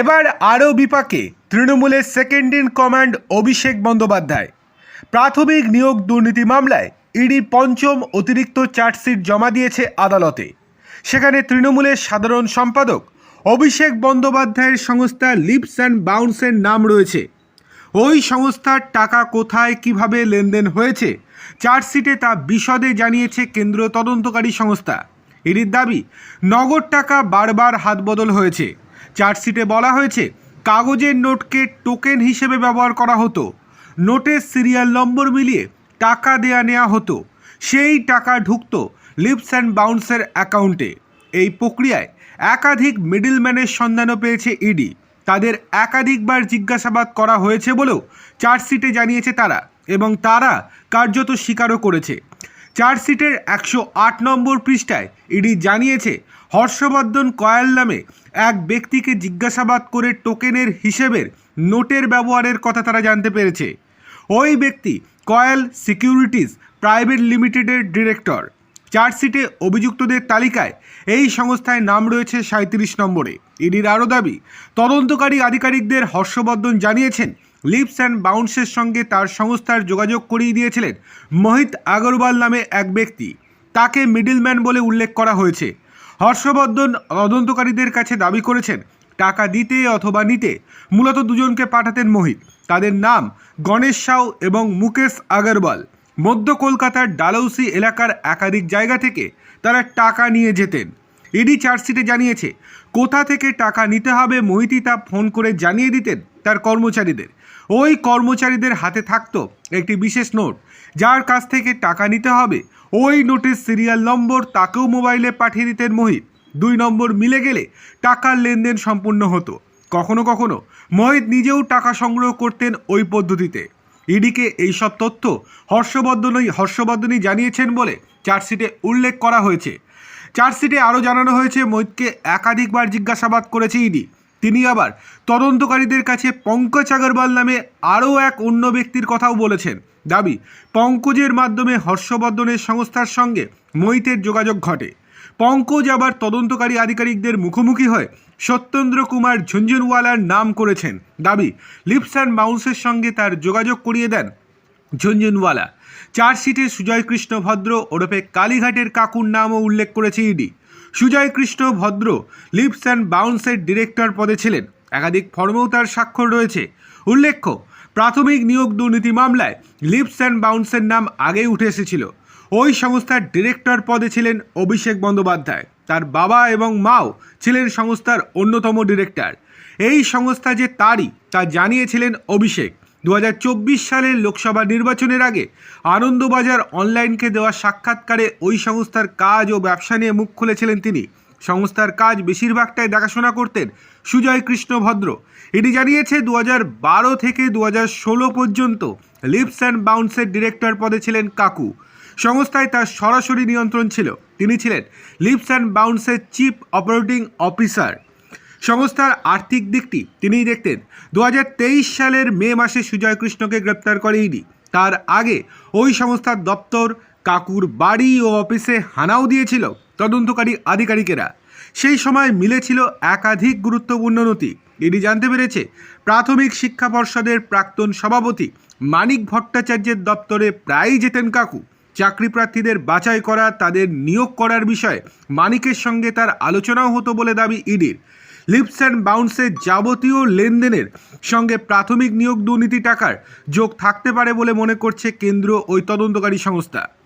এবার আরও বিপাকে তৃণমূলের second in command Abhishek Bandyopadhyay. প্রাথমিক নিয়োগ দুর্নীতি মামলায় ইডি পঞ্চম অতিরিক্ত চার্জশিট জমা দিয়েছে আদালতে। সেখানে তৃণমূলের সাধারণ সম্পাদক অভিষেক বন্দ্যোপাধ্যায়ের সংস্থা লিপস অ্যান্ড বাউন্সের নাম রয়েছে। ওই সংস্থার টাকা কোথায়, কীভাবে লেনদেন হয়েছে, চার্জশিটে তা বিশদে জানিয়েছে কেন্দ্রীয় তদন্তকারী সংস্থা। এটির দাবি, নগদ টাকা বারবার হাতবদল হয়েছে। চার্জশিটে বলা হয়েছে কাগজের নোটকে টোকেন হিসেবে ব্যবহার করা হতো। নোটের সিরিয়াল নম্বর মিলিয়ে টাকা দেয়া নেওয়া হতো। সেই টাকা ঢুকতো লিপস অ্যান্ড বাউন্সের অ্যাকাউন্টে। এই প্রক্রিয়ায় একাধিক মিডলম্যানের সন্ধানও পেয়েছে ইডি। তাদের একাধিকবার জিজ্ঞাসাবাদ করা হয়েছে বলেও চার্জশিটে জানিয়েছে তারা এবং তারা কার্যত স্বীকারও করেছে। চার্জশিটের একশো আট নম্বর পৃষ্ঠায় ইডি জানিয়েছে, হর্ষবর্ধন কয়াল নামে এক ব্যক্তিকে জিজ্ঞাসাবাদ করে টোকেনের হিসেবের নোটের ব্যবহারের কথা তারা জানতে পেরেছে। ওই ব্যক্তি কয়াল সিকিউরিটিজ প্রাইভেট লিমিটেডের ডিরেক্টর। চার্জশিটে অভিযুক্তদের তালিকায় এই সংস্থায় নাম রয়েছে সাঁত্রিশ নম্বরে। ইডির আরও দাবি, তদন্তকারী আধিকারিকদের হর্ষবর্ধন জানিয়েছেন লিপস অ্যান্ড বাউন্সের সঙ্গে তার সংস্থার যোগাযোগ করিয়ে দিয়েছিলেন মোহিত আগরওয়াল নামে এক ব্যক্তি। তাকে মিডলম্যান বলে উল্লেখ করা হয়েছে। হর্ষবর্ধন তদন্তকারীদের কাছে দাবি করেছেন, টাকা দিতে অথবা নিতে মূলত দুজনকে পাঠাতেন মোহিত। তাদের নাম গণেশ সাউ এবং মুকেশ আগরওয়াল। মধ্য কলকাতার ডালৌসি এলাকার একাধিক জায়গা থেকে তারা টাকা নিয়ে যেতেন। ইডি চার্জশিটে জানিয়েছে, কোথা থেকে টাকা নিতে হবে মোহিতই তা ফোন করে জানিয়ে দিতেন তার কর্মচারীদের। ওই কর্মচারীদের হাতে থাকত একটি বিশেষ নোট। যার কাছ থেকে টাকা নিতে হবে, ওই নোটের সিরিয়াল নম্বর তাকেও মোবাইলে পাঠিয়ে দিতেন মোহিত। দুই নম্বর মিলে গেলে টাকার লেনদেন সম্পূর্ণ হতো। কখনো কখনো মোহিত নিজেও টাকা সংগ্রহ করতেন ওই পদ্ধতিতে। ইডিকে এইসব তথ্য হর্ষবর্ধনই হর্ষবর্ধনই জানিয়েছেন বলে চার্জশিটে উল্লেখ করা হয়েছে। চার্জশিটে আরও জানানো হয়েছে, মোহিতকে একাধিকবার জিজ্ঞাসাবাদ করেছে ইডি। তিনি আবার তদন্তকারীদের কাছে পঙ্কজ আগরওয়াল নামে আরও এক অন্য ব্যক্তির কথাও বলেছেন। দাবি, পঙ্কজের মাধ্যমে হর্ষবর্ধনের সংস্থার সঙ্গে মোহিতের যোগাযোগ ঘটে। পঙ্কজ আবার তদন্তকারী আধিকারিকদের মুখোমুখি হয়ে সত্যেন্দ্র কুমার ঝুনঝুনওয়ালার নাম করেছেন। দাবি, লিপস অ্যান্ড বাউন্সের সঙ্গে তার যোগাযোগ করিয়ে দেন ঝুনঝুনওয়ালা। চার্জশিটে সুজয় কৃষ্ণ ভদ্র ওরফে কালীঘাটের কাকুর নামও উল্লেখ করেছে ইডি। সুজয় কৃষ্ণ ভদ্র, লিপস অ্যান্ড বাউন্সের ডিরেক্টর পদে ছিলেন। একাধিক ফর্মেও তার স্বাক্ষর রয়েছে। উল্লেখ্য, প্রাথমিক নিয়োগ দুর্নীতি মামলায় লিপস অ্যান্ড বাউন্সের নাম আগেই উঠে এসেছিল। ওই সংস্থার ডিরেক্টর পদে ছিলেন অভিষেক বন্দ্যোপাধ্যায়। তার বাবা এবং মাও ছিলেন সংস্থার অন্যতম ডিরেক্টর। এই সংস্থা যে তারই, তা জানিয়েছিলেন অভিষেক। দু হাজার চব্বিশ সালের লোকসভা নির্বাচনের আগে আনন্দবাজার অনলাইনকে দেওয়া সাক্ষাৎকারে ওই সংস্থার কাজ ও ব্যবসা নিয়ে মুখ খুলেছিলেন তিনি। সংস্থার কাজ বেশিরভাগটাই দেখাশোনা করতেন সুজয় কৃষ্ণ ভদ্র। এটি জানিয়েছে দু বারো থেকে দু ষোলো পর্যন্ত লিপস অ্যান্ড বাউন্সের ডিরেক্টর পদে ছিলেন কাকু। সংস্থায় তার সরাসরি নিয়ন্ত্রণ ছিল। তিনি ছিলেন লিপস অ্যান্ড বাউন্সের চিফ অপারেটিং অফিসার। সংস্থার আর্থিক দিকটি তিনিই দেখতেন। দু হাজার তেইশ সালের মে মাসে সুজয় কৃষ্ণকে গ্রেপ্তার করে ইডি। তার আগে ওই সংস্থার দপ্তর, কাকুর বাড়ি ও অফিসে হানাও দিয়েছিল তদন্তকারী আধিকারিকেরা। সেই সময় মিলেছিল একাধিক গুরুত্বপূর্ণ নথি। ইডি জানতে পেরেছে, প্রাথমিক শিক্ষা পর্ষদের প্রাক্তন সভাপতি মানিক ভট্টাচার্যের দপ্তরে প্রায়ই যেতেন কাকু। চাকরি প্রার্থীদের বাছাই করা, তাদের নিয়োগ করার বিষয়ে মানিকের সঙ্গে তার আলোচনাও হতো বলে দাবি ইডির। লিপস অ্যান্ড বাউন্সের যাবতীয় লেনদেনের সঙ্গে প্রাথমিক নিয়োগ দুর্নীতি টাকার যোগ থাকতে পারে বলে মনে করছে কেন্দ্র ওই তদন্তকারী সংস্থা।